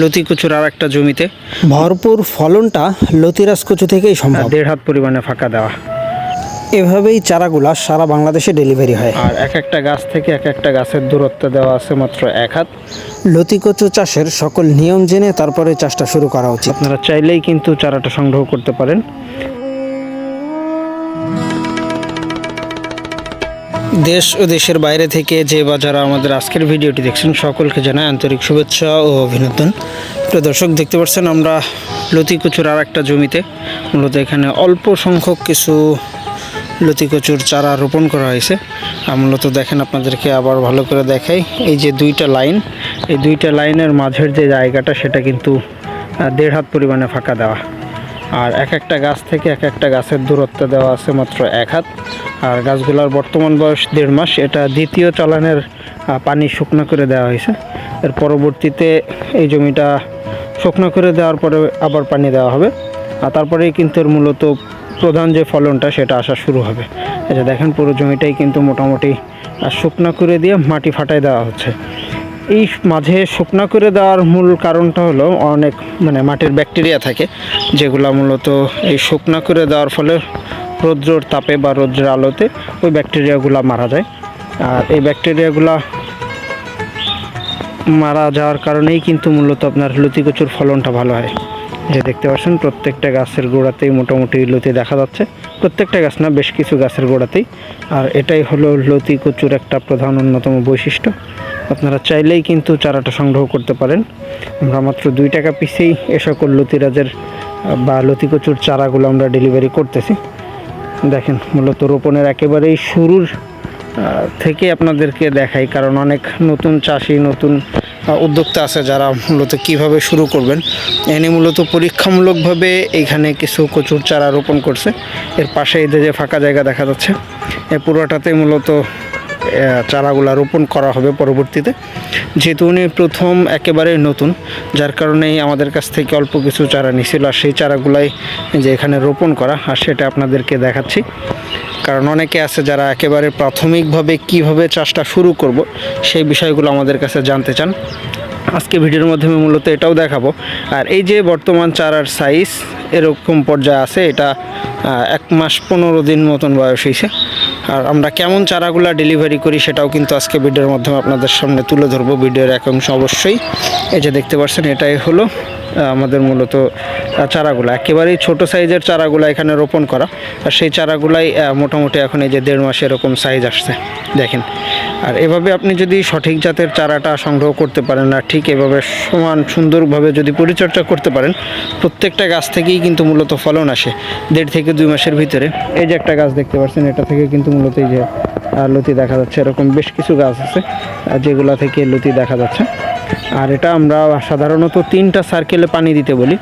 লতি কচুর আর একটা জমিতে। ভরপুর ফলনটা লতিরাজ কচু থেকেই সম্ভব। দেড় হাত পরিমাণে ফাঁকা দেওয়া। এভাবেই চারাগুলা সারা বাংলাদেশে ডেলিভারি হয়। আর এক একটা গাছ থেকে এক একটা গাছের দূরত্ব দেওয়া আছে মাত্র এক হাত। লতিকচু চাষের সকল নিয়ম জেনে তারপরে চাষটা শুরু করা উচিত। আপনারা চাইলেই কিন্তু চারাটা সংগ্রহ করতে পারেন। দেশ ও দেশের বাইরে থেকে যে বা যারা আমাদের আজকের ভিডিওটি দেখছেন, সকলকে জানাই আন্তরিক শুভেচ্ছা ও অভিনন্দন। তো দর্শক, দেখতে পাচ্ছেন আমরা লতি কচুর আর একটা জমিতে। মূলত এখানে অল্প সংখ্যক কিছু লতি কচুর চারা রোপণ করা হয়েছে। মূলত দেখেন আপনাদেরকে আবার ভালো করে দেখাই, এই যে দুইটা লাইন, এই দুইটা লাইনের মাঝের যে জায়গাটা, সেটা কিন্তু দেড় হাত পরিমাণে ফাঁকা দেওয়া। আর এক একটা গাছ থেকে এক একটা গাছের দূরত্ব দেওয়া আছে মাত্র এক হাত। আর গাছগুলোর বর্তমান বয়স দেড় মাস। এটা দ্বিতীয় চালানের পানি শুকনো করে দেওয়া হয়েছে। এর পরবর্তীতে এই জমিটা শুকনো করে দেওয়ার পরে আবার পানি দেওয়া হবে। আর তারপরেই কিন্তু এর মূলত প্রধান যে ফলনটা, সেটা আসা শুরু হবে। যে দেখেন, পুরো জমিটাই কিন্তু মোটামুটি শুকনো করে দিয়ে মাটি ফাটাই দেওয়া হচ্ছে। এই মাঝে শুকনো করে দেওয়ার মূল কারণটা হলো অনেক মানে মাটির ব্যাকটেরিয়া থাকে, যেগুলো মূলত এই শুকনো করে দেওয়ার ফলে রৌদ্রর তাপে বা রৌদ্রের আলোতে ওই ব্যাকটেরিয়াগুলো মারা যায়। আর এই ব্যাকটেরিয়াগুলা মারা যাওয়ার কারণেই কিন্তু মূলত আপনার লতি কচুর ফলনটা ভালো হয়। যে দেখতে পাচ্ছেন, প্রত্যেকটা গাছের গোড়াতেই মোটামুটি লতি দেখা যাচ্ছে। প্রত্যেকটা গাছ না, বেশ কিছু গাছের গোড়াতেই। আর এটাই হলো লতি কচুর একটা প্রধান অন্যতম বৈশিষ্ট্য। আপনারা চাইলেই কিন্তু চারাটা সংগ্রহ করতে পারেন। আমরা মাত্র দুই টাকা পিসেই এ সকল লতিরাজের বা লতি কচুর চারাগুলো আমরা ডেলিভারি করতেছি। দেখেন, মূলত রোপণের একেবারেই শুরুর থেকে আপনাদেরকে দেখাই, কারণ অনেক নতুন চাষি, নতুন উদ্যোক্তা আছে যারা মূলত কীভাবে শুরু করবেন। এনে মূলত পরীক্ষামূলকভাবে এইখানে কিছু কচুর চারা রোপণ করছে। এর পাশে এই যে ফাঁকা জায়গা দেখা যাচ্ছে এই পুরোটাতে মূলত চারাগুলা রোপণ করা হবে পরবর্তীতে। যেহেতু উনি প্রথম একেবারে নতুন, যার কারণেই আমাদের কাছ থেকে অল্প কিছু চারা নিছিল, আর সেই চারাগুলাই যে এখানে রোপণ করা, আর সেটা আপনাদেরকে দেখাচ্ছি। কারণ অনেকে আছে যারা একেবারে প্রাথমিকভাবে কীভাবে চাষটা শুরু করব, সেই বিষয়গুলো আমাদের কাছে জানতে চান। আজকে ভিডিওর মাধ্যমে মূলত এটাও দেখাবো। আর এই যে বর্তমান চারার সাইজ এরকম পর্যায়ে আছে, এটা এক মাস পনেরো দিন মতন বয়স হয়েছে আর আমরা কেমন চারাগুলো ডেলিভারি করি সেটাও কিন্তু আজকে ভিডিওর মাধ্যমে আপনাদের সামনে তুলে ধরবো ভিডিওর এক অংশ অবশ্যই। এই যে দেখতে পাচ্ছেন, এটাই হলো আমাদের মূলত চারাগুলো। একেবারেই ছোট সাইজের চারাগুলো এখানে রোপণ করা। আর সেই চারাগুলাই মোটামুটি এখন এই যে দেড় মাসে এরকম সাইজ আসছে। দেখেন আর এভাবে আপনি যদি সঠিক জাতের চারাটা সংগ্রহ করতে পারেন আর ঠিক এভাবে সমান সুন্দরভাবে যদি পরিচর্যা করতে পারেন, প্রত্যেকটা গাছ থেকেই কিন্তু মূলত ফলন আসে দেড় থেকে দুই মাসের ভিতরে। এই যে একটা গাছ দেখতে পাচ্ছেন, এটা থেকে কিন্তু মূলত এই যে লতি দেখা যাচ্ছে, এরকম বেশ কিছু গাছ আছে যেগুলো থেকে লতি দেখা যাচ্ছে। আর এটা আমরা সাধারণত তিনটা সার্কেলে পানি দিতে বলি।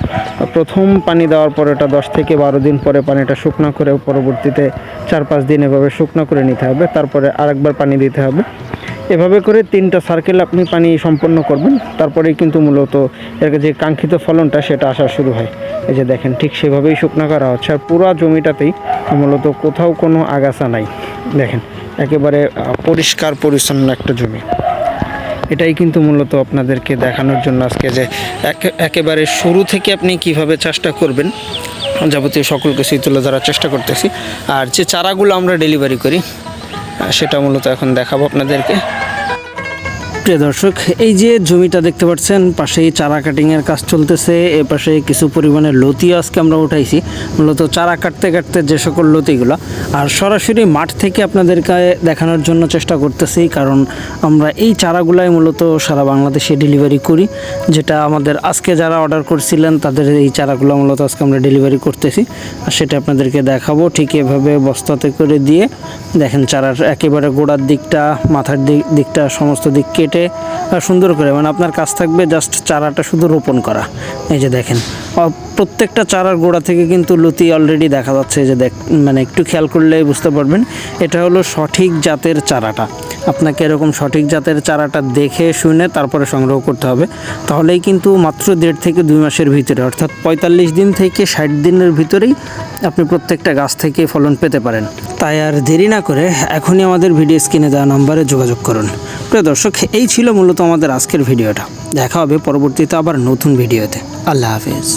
প্রথম পানি দেওয়ার পর এটা দশ থেকে বারো দিন পরে পানিটা শুকনো করে পরবর্তীতে চার পাঁচ দিন এভাবে শুকনো করে নিতে হবে। তারপরে আরেকবার পানি দিতে হবে। এভাবে করে তিনটা সার্কেল আপনি পানি সম্পন্ন করবেন। তারপরেই কিন্তু মূলত এর যে কাঙ্ক্ষিত ফলনটা সেটা আসা শুরু হয়। এই যে দেখেন, ঠিক সেভাবেই শুকনো করা হচ্ছে। আর পুরো জমিটাতেই মূলত কোথাও কোনো আগাছা নাই। দেখেন, একেবারে পরিষ্কার পরিচ্ছন্ন একটা জমি। এটাই কিন্তু মূলত আপনাদেরকে দেখানোর জন্য আজকে যে একে- একেবারে শুরু থেকে আপনি কীভাবে চাষটা করবেন, যাবতীয় সকল কিছুই তুলে ধরার চেষ্টা করতেছি। আর যে চারাগুলো আমরা ডেলিভারি করি, সেটা মূলত এখন দেখাবো আপনাদেরকে। প্রিয় দর্শক, এই যে জমিটা দেখতে পাচ্ছেন, পাশেই চারা কাটিংয়ের কাজ চলতেছে, এ পাশে কিছু পরিমাণে লতি আজকে আমরা উঠাইছি। মূলত চারা কাটতে কাটতে যে সকল লতিগুলো, আর সরাসরি মাঠ থেকে আপনাদেরকে দেখানোর জন্য চেষ্টা করতেছি, কারণ আমরা এই চারাগুলাই মূলত সারা বাংলাদেশে ডেলিভারি করি, যেটা আমাদের আজকে যারা অর্ডার করছিলেন, তাদের এই চারাগুলো মূলত আজকে আমরা ডেলিভারি করতেছি। আর সেটা আপনাদেরকে দেখাবো, ঠিক এভাবে বস্তাতে করে দিয়ে, দেখেন চারার একেবারে গোড়ার দিকটা, মাথার দিক দিকটা, সমস্ত দিক কেটে আহ, সুন্দর করে মানে আপনার কাজ থাকবে জাস্ট চারাটা শুধু রোপণ করা। এই যে দেখেন প্রত্যেকটা চারার গোড়া থেকে কিন্তু লতি অলরেডি দেখা যাচ্ছে এই যে দেখ মানে একটু খেয়াল করলেই বুঝতে পারবেন এটা হলো সঠিক জাতের চারাটা। আপনাকে এরকম সঠিক জাতের চারাটা দেখে শুনে তারপরে সংগ্রহ করতে হবে। তাহলেই কিন্তু মাত্র দেড় থেকে দুই মাসের ভিতরে অর্থাৎ পঁয়তাল্লিশ দিন থেকে ষাট দিনের ভিতরেই আপনি প্রত্যেকটা গাছ থেকে ফলন পেতে পারেন। তাই আর দেরি না করে এখনই আমাদের ভিডিও স্ক্রিনে দেওয়া নম্বরে যোগাযোগ করুন। প্রিয় দর্শক, এই ছিল মূলত আমাদের আজকের ভিডিওটা। দেখা হবে পরবর্তীতে আবার নতুন ভিডিওতে। আল্লাহ হাফেজ।